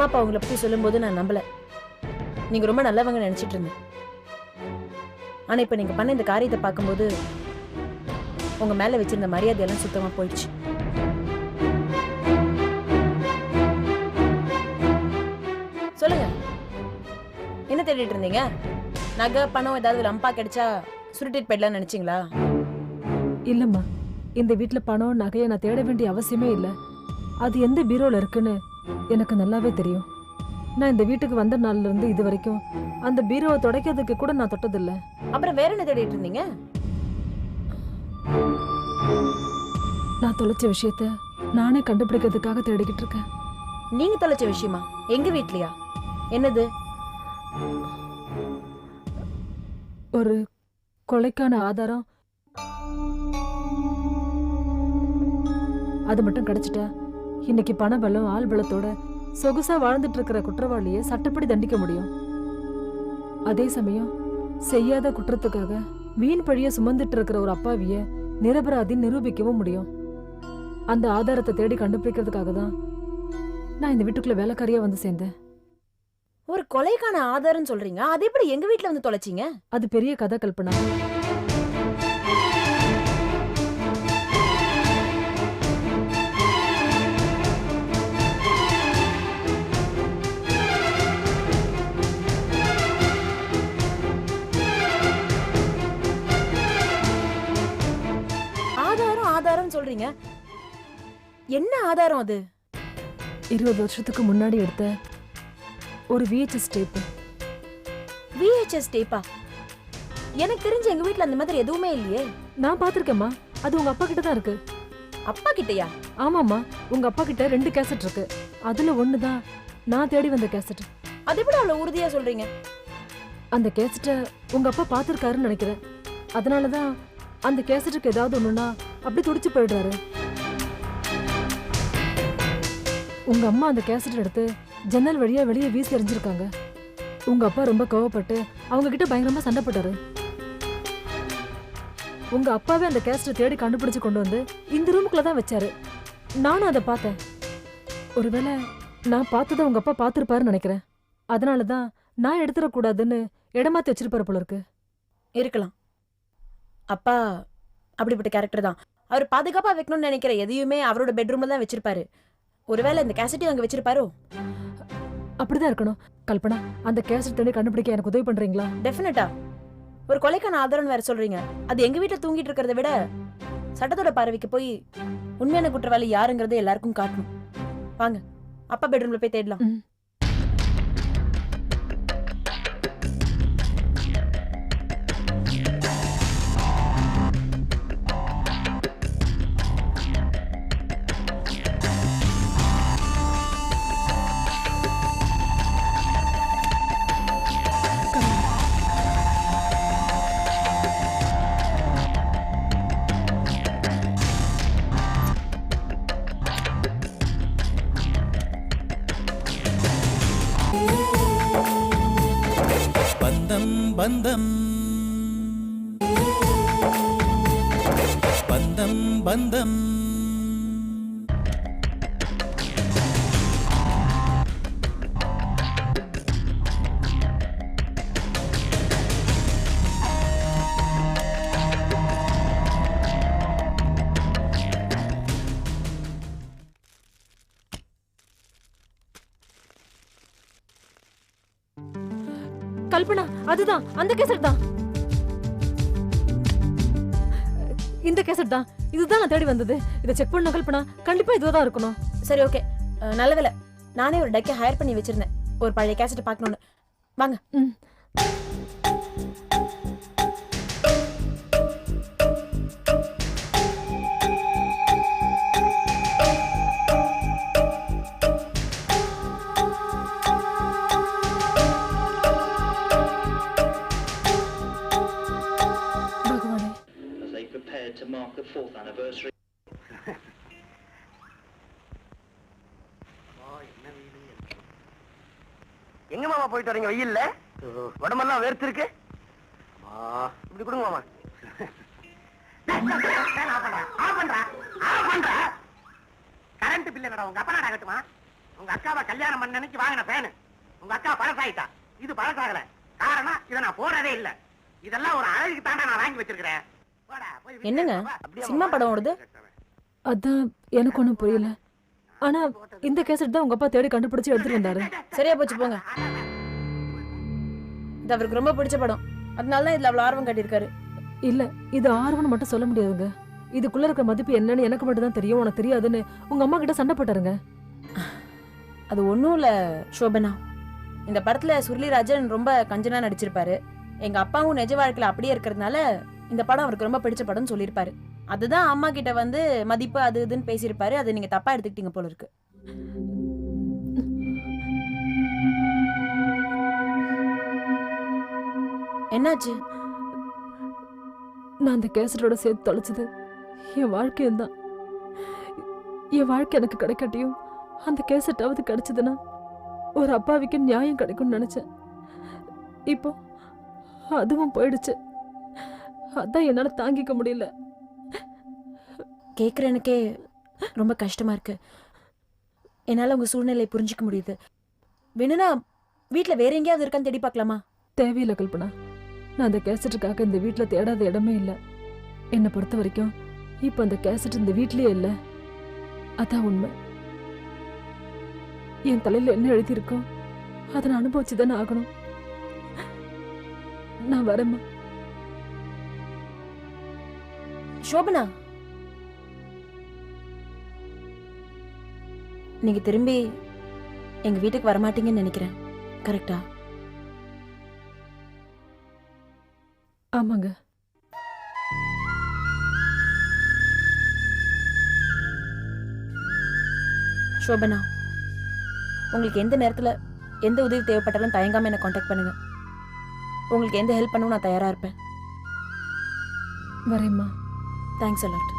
அம்மா அப்பா உங்களை பத்தி சொல்லும்போது நான் நம்பல. நீங்க ரொம்ப நல்லவங்க நினைச்சிட்டு இருந்தேன். ஆனா இப்ப நீங்க பண்ண இந்த காரியத்தை பார்க்கும்போது உங்க மேல வச்சிருந்த மரியாதையெல்லாம் சுத்தமா போயிடுச்சு. சொல்லுங்க. என்ன தேடிட்டு இருந்தீங்க? நகை பணம் ஏதாவது லம்பா கிடைச்சா சுருட்டிட்டு போயிடலாம் நினைச்சீங்களா? இல்லம்மா. இந்த வீட்டில் பணம் நகையை நான் தேட வேண்டிய அவசியமே இல்லை. அது எந்த பீரோல இருக்குன்னு எனக்கு நல்லாவே தெரியும். நான் இந்த வீட்டுக்கு வந்த நாள்ல இருந்து இது வரைக்கும் அந்த பீரோவை துடைக்கிறதுக்கு கூட நான் தொட்டதில்ல. அப்புறம் வேற என்ன தேடிட்டு இருந்தீங்க? நான் தொலைச்ச விஷயத்த நானே கண்டுபிடிக்கிறதுக்காக தேடிக்கிட்டு இருக்கேன். நீங்க தொலைச்ச விஷயமா? எங்க வீட்லயா? என்னது? ஒரு கொலைக்கான ஆதாரம். அது மட்டும் கிடைச்சிட்டா இன்னைக்கு பண பலம் ஆள் பலத்தோட சொகுசா வாழ்ந்துட்டு இருக்கிற குற்றவாளியை சட்டப்படி தண்டிக்க முடியும். அதே சமயம் செய்யாத குற்றத்துக்காக வீண் பழிய சுமந்துட்டு இருக்கிற ஒரு அப்பாவிய நிரபராதி நிரூபிக்கவும் முடியும். அந்த ஆதாரத்தை தேடி கண்டுபிடிக்கிறதுக்காக தான் நான் இந்த வீட்டுக்குள்ள வேலைக்காரியா வந்து சேர்ந்தேன். ஒரு கொலைக்கான ஆதாரம் சொல்றீங்க. அது எப்படி எங்க வீட்ல வந்து தொலைச்சீங்க? அது பெரிய கதை கல்பனா ஆதாரம் சொல்றீங்க? என்ன ஆதாரம் அது? இருபது வருஷத்துக்கு முன்னாடி எடுத்த ஒரு விஹெச்எஸ் டேப்பு விஹெச்எஸ் டேப்பா எனக்கு தெரிஞ்சு எங்க வீட்ல அந்த மாதிரி எதுவுமே இல்லையே. நான் பாத்திருக்கேம்மா அது உங்க அப்பா கிட்ட தான் இருக்கு. அப்பா கிட்டயா? ஆமாம்மா. உங்க அப்பா கிட்ட ரெண்டு கேசட் இருக்கு. அதுல ஒண்ணுதான் நான் தேடி வந்த கேசட் அது எப்படி அவ்வளவு உறுதியா சொல்றீங்க. அந்த கேசட்டை உங்க அப்பா பாத்திருக்காருன்னு நினைக்கிறேன். அதனாலதான் அந்த கேசட்டுக்கு ஏதாவது ஒண்ணுனா அப்படி துடிச்சு போயிடுறாரு. உங்க அம்மா அந்த கேசட் எடுத்து ஜன்னல் வழியா வெளியே வீசி எறிஞ்சிருக்காங்க. உங்க அப்பா ரொம்ப கோவப்பட்டு அவங்க கிட்ட பயங்கரமா சண்டை போட்டாரு. உங்க அப்பாவே அந்த கேசட்டை தேடி கண்டுபிடிச்சு கொண்டு வந்து இந்த ரூமுக்குள்ள தான் வச்சாரு. நானும் அதை பார்த்தேன். ஒருவேளை நான் பார்த்ததை உங்க அப்பா பார்த்துருப்பாருன்னு நினைக்கிறேன். அதனால தான் நான் எடுத்துடக்கூடாதுன்னு இடமாத்தி வச்சிருப்பாரு போல இருக்கு. இருக்கலாம். அப்பா அப்படிப்பட்ட கேரக்டர் தான். அவர் பாதுகாப்பா வைக்கணும்னு நினைக்கிற எதையுமே அவரோட பெட்ரூம்ல தான் வச்சிருப்பாரு. ஒருவேளை இந்த கேசட்டையும் அங்க வச்சிருப்பாரோ? அப்படிதான் இருக்கணும். கல்பனா அந்த கேசட் தேடி கண்டுபிடிக்க எனக்கு உதவி பண்றீங்களா? டெஃபினட்டா ஒரு கொலைக்கான ஆதாரம் வேற சொல்றீங்க. அது எங்க வீட்ல தூங்கிட்டு இருக்கிறத விட சட்டத்தோட பார்வைக்கு போய் உண்மையான குற்றவாளி யாருங்கறதை எல்லாருக்கும் காட்டணும். வாங்க அப்பா பெட்ரூம்ல போய் தேடலாம். அதுதான் அந்த கேசட் தான். இந்த கேசட் தான். இதுதான் நான் தேடி வந்தது. இதை செக் பண்ண கல்பனா கண்டிப்பா இதுதான் இருக்கணும். சரி ஓகே நல்ல வேலை நானே ஒரு டக்கை ஹையர் பண்ணி வச்சிருந்தேன். ஒரு பழைய கேசட்டை பார்க்கணும்னு. வாங்க. ம். Fourth anniversary. எங்க மாமா போயிட்டு வரீங்க? வெயில்ல உடம்பெல்லாம் வேர்த்திருக்கு. இப்படி கொடுங்க மாமா. கரண்ட் பில் என்னடா உங்க அப்பா கட்டுமா உங்க அக்காவை கல்யாணம் பண்ண அன்னைக்கு வாங்கின ஃபேனு உங்க அக்கா பழசாயிட்டா. இது பழசாகல. காரணம் இதை நான் போறதே இல்ல. இதெல்லாம் ஒரு அழகுக்கு தாண்டா நான் வாங்கி வச்சிருக்கிறேன். என்னங்க? சினிமா. படம் ஓடுது? அதான் எனக்கு ஒண்ணும் புரியல. ஆனா இந்த கேசட் தான் உங்க அப்பா தேடி கண்டுபிடிச்சு எடுத்துட்டு வந்தாரு. சரியா போச்சு போங்க. இது அவருக்கு ரொம்ப பிடிச்ச படம். அதனால தான் இதுல அவ்வளவு ஆர்வம் காட்டியிருக்காரு. இல்ல இது ஆர்வம்னு மட்டும் சொல்ல முடியாதுங்க. இதுக்குள்ள இருக்க மதிப்பு என்னன்னு எனக்கு மட்டும் தான் தெரியும். உனக்கு தெரியாதுன்னு உங்க அம்மா கிட்ட சண்டை போட்டாருங்க. அது ஒண்ணும் இல்ல சோபனா இந்த படத்துல சுருளிராஜன் ரொம்ப கஞ்சனா நடிச்சிருப்பாரு. எங்க அப்பாவும் நிஜ வாழ்க்கையில அப்படியே இருக்கிறதுனால இந்த படம் அவருக்கு ரொம்ப பிடிச்ச படம்னு சொல்லியிருப்பாரு. அதுதான் அம்மா கிட்ட வந்து மதிப்பு அது இதுன்னு பேசியிருப்பாரு. அதை நீங்க தப்பா எடுத்துக்கிட்டீங்க போல இருக்கு. என்னாச்சு? நான் அந்த கேசட்டோட சேர்த்து தொலைச்சது. என் வாழ்க்கையும் தான் என் வாழ்க்கை எனக்கு கிடைக்காட்டியும் அந்த கேசட்டாவது கிடைச்சதுன்னா ஒரு அப்பாவிக்கு நியாயம் கிடைக்கும்னு நினச்சேன். இப்போ அதுவும் போயிடுச்சு. அதான் என்னால தாங்கிக்க முடியல. கேக்குற எனக்கே ரொம்ப கஷ்டமா இருக்கு. என்னால உங்க சூழ்நிலை புரிஞ்சுக்க முடியுது. வேணும்னா வீட்ல வேற எங்கேயாவது இருக்கான்னு தேடி பார்க்கலாமா? தேவையில்லை கல்பனா. நான் அந்த கேசட்டுக்காக இந்த வீட்ல தேடாத இடமே இல்லை. என்னை பொறுத்த வரைக்கும் இப்போ அந்த கேசட் இந்த வீட்லயே இல்லை. அதான் உண்மை. என் தலையில என்ன எழுதியிருக்கோ அதை நான் அனுபவிச்சு தானே ஆகணும். நான் வரேம்மா. சோபனா நீங்க திரும்பி எங்க வீட்டுக்கு வரமாட்டீங்கன்னு நினைக்கிறேன். கரெக்டா? ஆமாங்க. சோபனா உங்களுக்கு எந்த நேரத்துல எந்த உதவி தேவைப்பட்டாலும் தயங்காம என்ன காண்டாக்ட் பண்ணுங்க. உங்களுக்கு எந்த ஹெல்ப் பண்ணவும் நான் தயாரா இருப்பேன். வரேம்மா. தேங்க்ஸ் அலாட்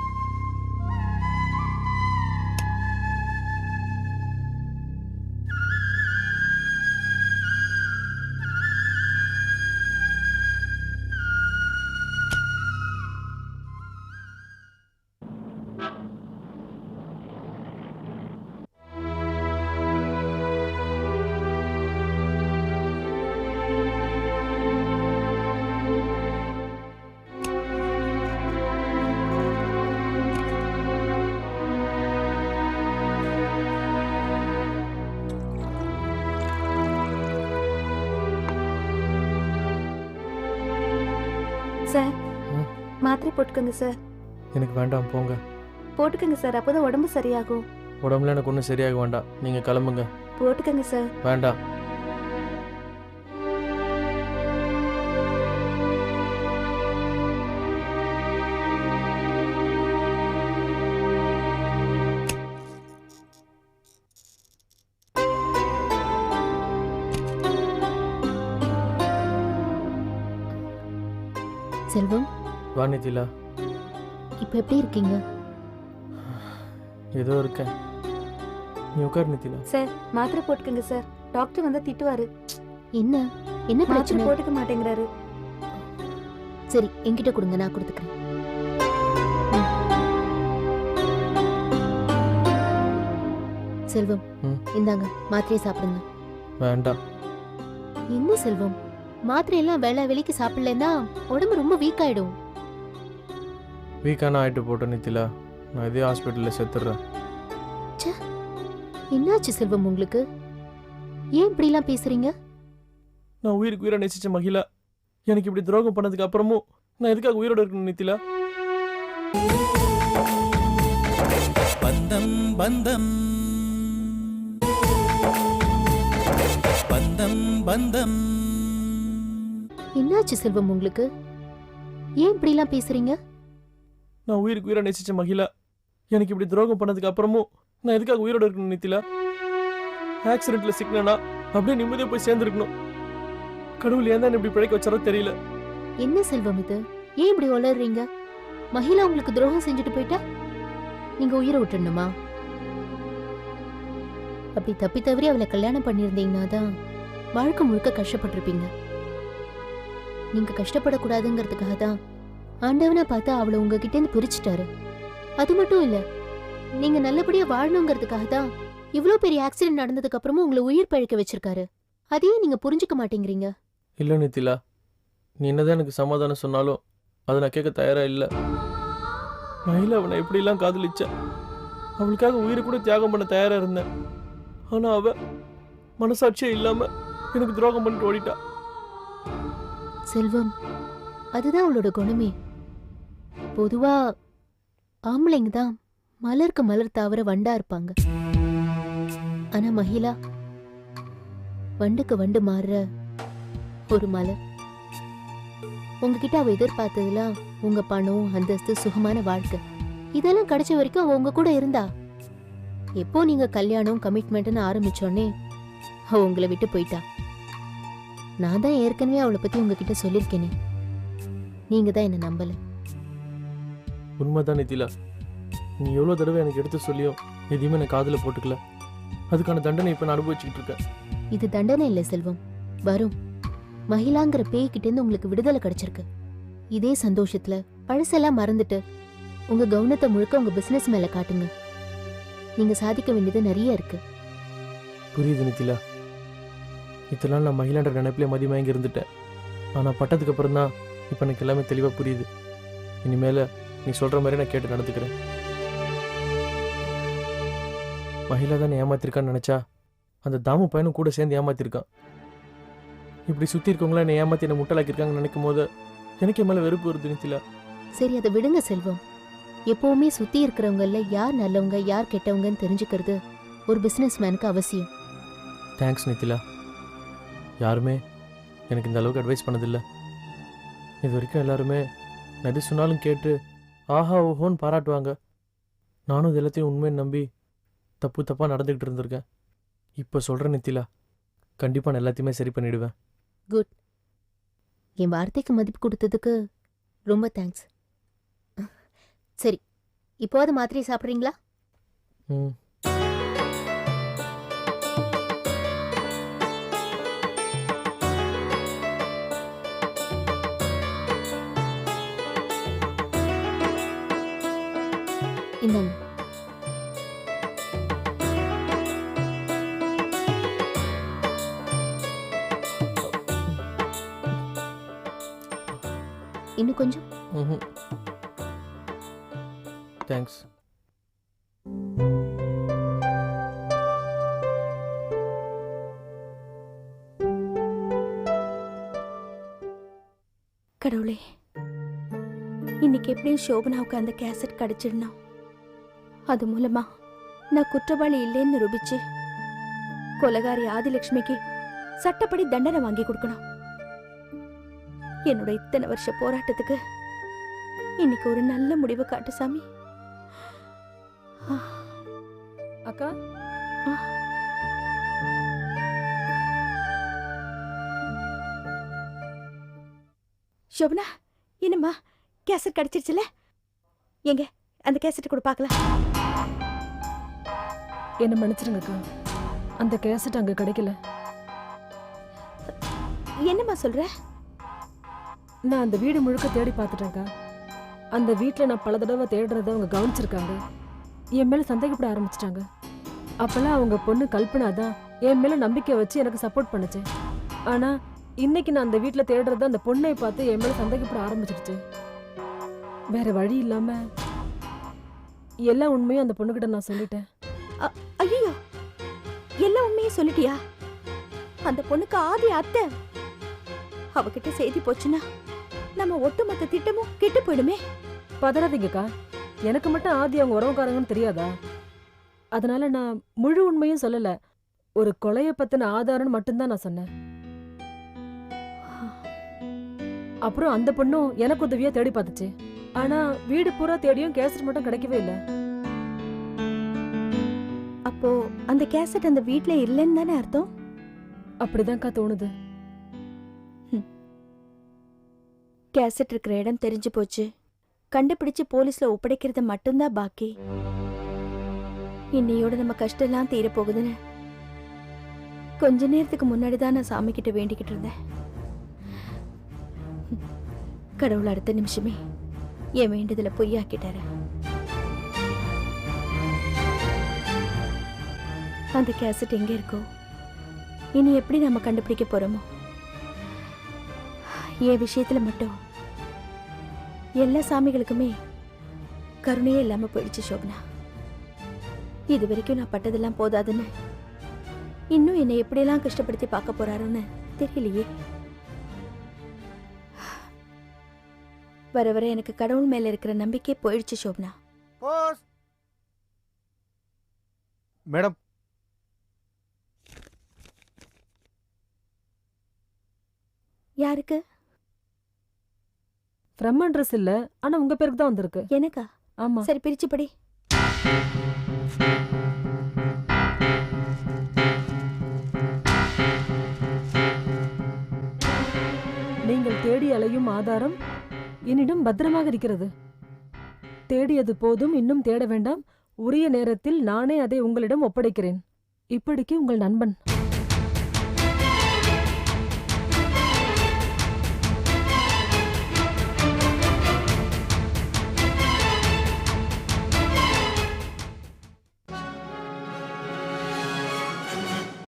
மாத்திரை போட்டுக்கோங்க சார். எனக்கு வேண்டாம் போங்க. போட்டுக்கோங்க சார். அப்போதான் உடம்பு சரியாகும். உடம்புல எனக்கு ஒன்றும் சரியாக வேண்டாம். நீங்கள் கிளம்புங்க. போட்டுக்கோங்க சார். வேண்டாம். செல்வம் வா நிதிலா இப்போ எப்படி இருக்கீங்க? ஏதோ இருக்கேன். நீ உட்கார் நிதிலா சார் மாத்திரை போட்டுக்கோங்க சார். டாக்டர் வந்து திட்டுவாரு. என்ன? என்ன மாத்திரை பிரச்சனை? போட்டுக்க மாட்டேங்கிறாரு. சரி என்கிட்ட கொடுங்க நான் கொடுத்துக்கிறேன். செல்வம் ம். இந்தாங்க மாத்திரையை சாப்பிடுங்க. வேண்டாம். என்ன செல்வம்? மாத்திரையெல்லாம் வேலை வெளிக்கு சாப்பிடலன்னா உடம்பு ரொம்ப வீக் ஆயிடும். வீக்கான ஆயிட்டு போட்டோம் நிதிலா நான் இதே ஹாஸ்பிட்டலில் செத்துடுறேன் என்னாச்சு செல்வம் உங்களுக்கு? ஏன் இப்படிலாம் பேசுறீங்க? நான் உயிருக்கு உயிரை நேசிச்ச மகிழா. எனக்கு இப்படி துரோகம் பண்ணதுக்கு அப்புறமும் நான் எதுக்காக உயிரோட இருக்கணும் நிதிலா பந்தம் பந்தம். பந்தம் பந்தம். என்னாச்சு செல்வம் உங்களுக்கு? ஏன் இப்படிலாம் பேசுறீங்க? நான் உயிருக்கு உயிரை நேசிச்ச மகிழா. எனக்கு இப்படி துரோகம் பண்ணதுக்கு அப்புறமும் நான் எதுக்காக உயிரோட இருக்கணும் நிதிலா ஆக்சிடென்ட்ல சிக்கினா அப்படியே நிம்மதியா போய் சேர்ந்துருக்கணும். கடவுள் ஏன் தான் இப்படி பிழைக்க வச்சாரோ தெரியல. என்ன செல்வம் இது? ஏன் இப்படி உளறீங்க மகிழா உங்களுக்கு துரோகம் செஞ்சுட்டு போயிட்டா? நீங்க உயிரை விட்டுடணுமா? அப்படி தப்பி தவறி அவளை கல்யாணம் பண்ணியிருந்தீங்கன்னா தான் வாழ்க்கை முழுக்க கஷ்டப்பட்டிருப்பீங்க. நீங்க கஷ்டப்படக்கூடாதுங்கிறதுக்காக தான் ஆண்டவனை பார்த்து அவளை உங்ககிட்ட இருந்து பிரிச்சுட்டாரு. அது மட்டும் இல்ல நீங்க நல்லபடியா வாழணுங்கிறதுக்காக தான் இவ்ளோ பெரிய ஆக்சிடென்ட் நடந்ததுக்கு அப்புறமும் உங்களை உயிர் பழைக்க வச்சிருக்காரு. அதையும் நீங்க புரிஞ்சுக்க மாட்டேங்கிறீங்க. இல்லை நித்திலா நீ என்னதான் எனக்கு சமாதானம் சொன்னாலும் அதை நான் கேட்க தயாரா இல்லை. மயில அவனை எப்படிலாம் காதலிச்ச? அவளுக்காக உயிரை கூட தியாகம் பண்ண தயாரா இருந்தேன். ஆனா அவ மனசாட்சியே இல்லாம எனக்கு துரோகம் பண்ணிட்டு ஓடிட்டா. செல்வம் அதுதான் அவளோட குணமே. பொதுவா ஆம்பளைங்க தான் மலருக்கு மலர் தாவர வண்டா இருப்பாங்க. ஆனா மகிழா வண்டுக்கு வண்டு மாறுற ஒரு மலர். உங்ககிட்ட அவ எதிர்பார்த்ததுலாம் உங்க பணம் அந்தஸ்து சுகமான வாழ்க்கை. இதெல்லாம் கிடைச்ச வரைக்கும் அவ உங்க கூட இருந்தா. எப்போ நீங்க கல்யாணம் கமிட்மெண்ட்னு ஆரம்பிச்சோடனே அவ உங்களை விட்டு போயிட்டா. நான் தான் ஏற்கனவே அவளை பத்தி உங்ககிட்ட சொல்லியிருக்கேனே. நீங்க தான் என்ன நம்பலை. உண்மைதான் நித்திலா நீ எவ்வளோ தடவை எனக்கு எடுத்து சொல்லியும் எதையுமே நான் காதில் போட்டுக்கல. அதுக்கான தண்டனை இப்போ நான் அனுபவிச்சுக்கிட்டு இருக்கேன். இது தண்டனை இல்ல செல்வம். வரும். மகிழாங்கிற பேய்கிட்ட இருந்து உங்களுக்கு விடுதலை கிடைச்சிருக்கு. இதே சந்தோஷத்துல பழசெல்லாம் மறந்துட்டு உங்க கவனத்தை முழுக்க உங்க பிசினஸ் மேல காட்டுங்க. நீங்க சாதிக்க வேண்டியது நிறைய இருக்கு. புரியுது நித்திலா. இதெல்லாம் நான் மகிழான்ற நினைப்பிலே மதிமயங்கி இருந்துட்டேன். ஆனால் பட்டதுக்கு அப்புறம் தான் இப்போ எனக்கு எல்லாமே தெளிவாக புரியுது. இனிமேல் நீ சொல்கிற மாதிரி நான் கேட்டு நடந்துக்கிறேன். மகிழா தான் ஏமாத்திருக்கான்னு நினச்சா அந்த தாமு பையனும் கூட சேர்ந்து ஏமாத்திருக்கான். இப்படி சுற்றி இருக்கவங்களா என்னை ஏமாத்தி என்னை முட்டலாக்கியிருக்காங்கன்னு நினைக்கும் போது எனக்கு என் மேலே வெறுப்பு வருது நித்திலா. சரி அதை விடுங்க செல்வம். எப்பவுமே சுத்தி இருக்கிறவங்கள யார் நல்லவங்க யார் கெட்டவங்கன்னு தெரிஞ்சுக்கிறது ஒரு பிசினஸ் மேனுக்கு அவசியம். தேங்க்ஸ் நித்திலா. யாருமே எனக்கு இந்த அளவுக்கு அட்வைஸ் பண்ணதில்லை. இது வரைக்கும் எல்லாருமே நான் எது சொன்னாலும் கேட்டு ஆஹா ஓஹோன்னு பாராட்டுவாங்க. நானும் இது எல்லாத்தையும் உண்மையை நம்பி தப்பு தப்பாக நடந்துக்கிட்டு இருந்திருக்கேன். இப்போ சொல்கிறேன் நித்திலா கண்டிப்பாக நான் எல்லாத்தையுமே சரி பண்ணிடுவேன். என் வார்த்தைக்கு மதிப்பு கொடுத்ததுக்கு ரொம்ப தேங்க்ஸ். சரி இப்போது மாத்திரை சாப்பிட்றீங்களா? ம். இந்தாங்க இன்னும் கொஞ்சம்? தேங்க்ஸ் கடவுளே இன்னைக்கு எப்படியும் சோபனாவுக்கு அந்த கேசட் கிடைச்சிடணும். அது மூலமா நான் குற்றவாளி இல்லைன்னு நிரூபிச்சு கொலகாரி ஆதிலட்சுமிக்கு சட்டப்படி தண்டனை வாங்கி கொடுக்கணும். என்னோட இத்தனை வருஷ போராட்டத்துக்கு இன்னைக்கு ஒரு நல்ல முடிவு காட்டு சாமி. அக்கா? சோபனா என்னம்மா? கேசட் கிடைச்சிருச்சுல எங்க? அந்த கேசட் கூட பார்க்கலாம். என்ன மன்னிச்சிருங்கக்கா. அந்த கேசட் அங்க கிடைக்கல. என்னம்மா சொல்ற? நான் அந்த வீடு முழுக்க தேடி பார்த்துட்டேன்க்கா. அந்த வீட்டில் நான் பல தடவை தேடுறத அவங்க கவனிச்சிருக்காங்க. என் மேலே சந்தேகப்பட ஆரம்பிச்சிட்டாங்க. அப்பெல்லாம் அவங்க பொண்ணு கல்பனா தான் என் மேலே நம்பிக்கை வச்சு எனக்கு சப்போர்ட் பண்ணுச்சு. ஆனால் இன்னைக்கு நான் அந்த வீட்டில் தேடுறத அந்த பொண்ணை பார்த்து என் மேலே சந்தேகப்பட ஆரம்பிச்சிடுச்சு வேற வழி இல்லாம எல்லா உண்மையும் அந்த பொண்ணுகிட்ட நான் சொல்லிட்டேன். ஐயோ எல்லா உண்மையும் சொல்லிட்டியா? அந்த பொண்ணுக்கு ஆதி அத்தை. அவகிட்ட செய்தி போச்சுன்னா நம்ம ஒட்டுமொத்த திட்டமும் கெட்டு போயிடுமே. பதறாதீங்கக்கா. எனக்கு மட்டும் ஆதி அவங்க உறவுக்காரங்கன்னு தெரியாதா? அதனால நான் முழு உண்மையும் சொல்லல. ஒரு கொலைய பத்தின ஆதாரம்னு மட்டும்தான் நான் சொன்னேன். அப்புறம் அந்த பொண்ணும் எனக்கு உதவியா தேடி பார்த்துச்சு. ஆனா வீடு பூரா தேடியும் கேசட் மட்டும் கிடைக்கவே இல்லை. அப்போ அந்த கேசட் அந்த வீட்ல இல்லைன்னு தானே அர்த்தம்? அப்படிதான்க்கா தோணுது. கேசட் இருக்கிற இடம் தெரிஞ்சு போச்சு. கண்டுபிடிச்சு போலீஸ்ல ஒப்படைக்கிறது மட்டும்தான் பாக்கி. இன்னையோட நம்ம கஷ்டம் எல்லாம் தீர போகுதுன்னு கொஞ்ச நேரத்துக்கு முன்னாடி தான் நான் சாமி கிட்ட வேண்டிக்கிட்டு இருந்தேன். கடவுள் அடுத்த நிமிஷமே என் வேண்டுதலை பொய்யாக்கிட்டாரு. அந்த கேசட் எங்கே இருக்கோ? இனி எப்படி நம்ம கண்டுபிடிக்க போகிறோமோ என் விஷயத்தில் மட்டும். எல்லா சாமிகளுக்குமே கருணையே இல்லாமல் போயிடுச்சு சோபனா. இது வரைக்கும் நான் பட்டதெல்லாம் போதாதுன்னு. இன்னும் என்னை எப்படியெல்லாம் கஷ்டப்படுத்தி பார்க்க போறாருன்னு தெரியலையே. வர வர எனக்கு கடவுள் மேல இருக்கிற நம்பிக்கை போயிடுச்சு சோபனா. மேடம் யாருக்கு? ஃப்ரம் அட்ரஸ் இல்ல. ஆனா உங்க பேருக்கு தான் வந்திருக்கு. எனக்கா? ஆமா. சரி பிரிச்சு படி. நீங்கள் தேடி அலையும் ஆதாரம் என்னிடம் பத்திரமாக இருக்கிறது. தேடியது போதும் இன்னும் தேட வேண்டாம். உரிய நேரத்தில் நானே அதை உங்களிடம் ஒப்படைக்கிறேன். இப்படிக்கு உங்கள் நண்பன்.